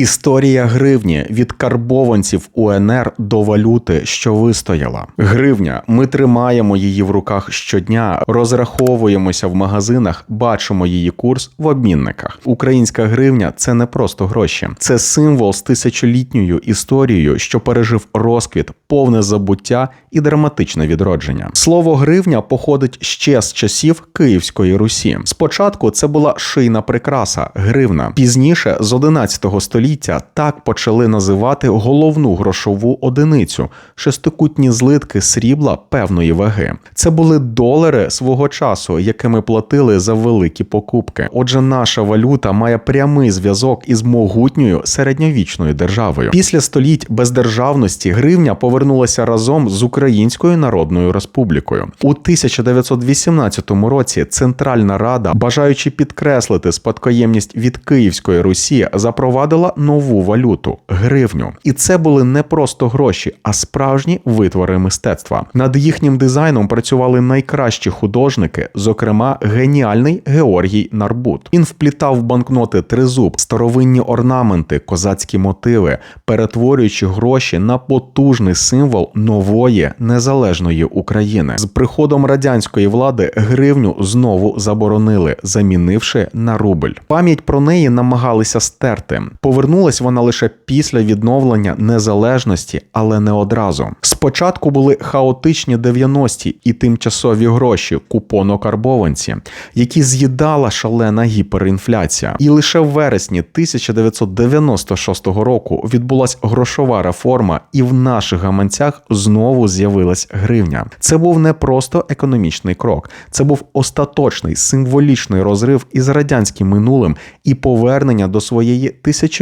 Історія гривні від карбованців УНР до валюти, що вистояла. Гривня. Ми тримаємо її в руках щодня, розраховуємося в магазинах, бачимо її курс в обмінниках. Українська гривня це не просто гроші, це символ з тисячолітньою історією, що пережив розквіт, повне забуття і драматичне відродження. Слово гривня походить ще з часів Київської Русі. Спочатку це була шийна прикраса гривна. Пізніше з 11 століття так почали називати головну грошову одиницю шестикутні злитки срібла певної ваги. Це були долари свого часу, якими платили за великі покупки. Отже, наша валюта має прямий зв'язок із могутньою середньовічною державою. Після століть бездержавності гривня повернулася разом з Українською Народною Республікою у 1918 році. Центральна Рада, бажаючи підкреслити спадкоємність від Київської Русі, запровадила нову валюту гривню. І це були не просто гроші, а справжні витвори мистецтва. Над їхнім дизайном працювали найкращі художники, зокрема геніальний Георгій Нарбут. Він вплітав в банкноти тризуб, старовинні орнаменти, козацькі мотиви, перетворюючи гроші на потужний символ нової незалежної України. З приходом радянської влади гривню знову заборонили, замінивши на рубль. Пам'ять про неї намагалися стерти. Повернулась вона лише після відновлення незалежності, але не одразу. Спочатку були хаотичні 90-ті і тимчасові гроші, купоно-карбованці, які з'їдала шалена гіперінфляція. І лише в вересні 1996 року відбулась грошова реформа, і в наших гаманцях знову з'явилась гривня. Це був не просто економічний крок, це був остаточний символічний розрив із радянським минулим і повернення до своєї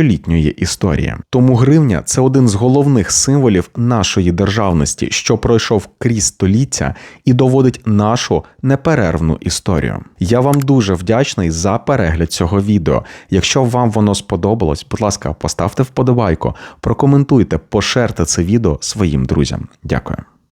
тисячолітньої історії. Тому гривня це один з головних символів нашої державності, що пройшов крізь століття і доводить нашу неперервну історію. Я вам дуже вдячний за перегляд цього відео. Якщо вам воно сподобалось, будь ласка, поставте вподобайку, прокоментуйте, пошерте це відео своїм друзям. Дякую.